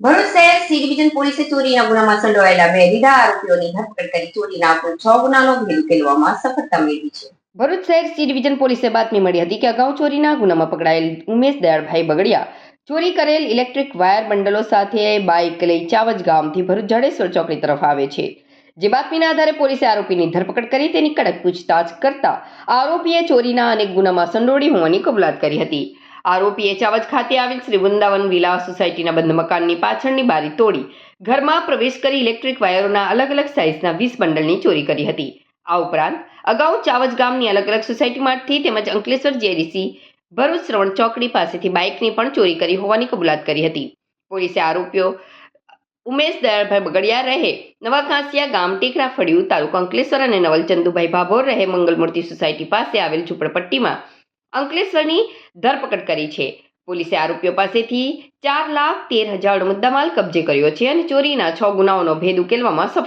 ભરૂચ શહેર C division પોલીસે ચોરીના ગુનામાં સંડોવાયેલા બે દીધા આરોપીઓની ધરપકડ કરી ચોરીના કુલ છ ગુનાનો ભેદ ઉકેલવામાં સફળતા મેળવી છે ભરૂચ શહેર સી ડિવિઝન પોલીસે બાતમી મળી હતી કે અગાઉ ચોરીના ગુનામાં પકડાયેલ ઉમેશ દયાળભાઈ બગડિયા ચોરી કરેલ ઇલેક્ટ્રિક વાયર બંડલો સાથે બાઇક લઈ ચાવજ ગામથી ભરૂચ જડેશ્વર ચોકડી તરફ આવે છે જે બાતમીના આધારે પોલીસે આરોપીની ધરપકડ કરી તેની કડક પૂછતાછ કરતા આરોપીએ ચોરીના અનેક ગુનામાં સંડોડી હોવાની કબૂલાત કરી હતી આરોપીએ ચાવજ ખાતે આવેલ શ્રી વૃંદાવન વિલા સોસાયટીના બંધ મકાનની પાછળની બારી તોડી ઘરમાં પ્રવેશ કરી ઇલેક્ટ્રિક વાયરોના અલગ અલગ સાઇઝના વીસ બંડલની ચોરી કરી હતી. આ ઉપરાંત અગાઉ ચાવજ ગામની અલગ અલગ સોસાયટીમાંથી તેમજ અંકલેશ્વર જેડીસી ભરૂચ શ્રવણ ચોકડી પાસેથી બાઇકની પણ ચોરી કરી હોવાની કબૂલાત કરી હતી. પોલીસે આરોપીઓ ઉમેશ દયાળભાઈ બગડિયા રહે નવા કાંસિયા ગામ ટેકરા ફળિયું તાલુકા અંકલેશ્વર અને નવલચંદુભાઈ ભાભોર રહે મંગલમૂર્તિ સોસાયટી પાસે આવેલ ઝૂંપડપટ્ટીમાં અંકલેશ્વરની ધરપકડ કરી છે. પોલીસે આરોપીઓ પાસેથી ચાર લાખ તેર હજાર મુદ્દામાલ કબજે કર્યો છે અને ચોરીના છ ગુનાઓનો ભેદ ઉકેલવામાં સફળ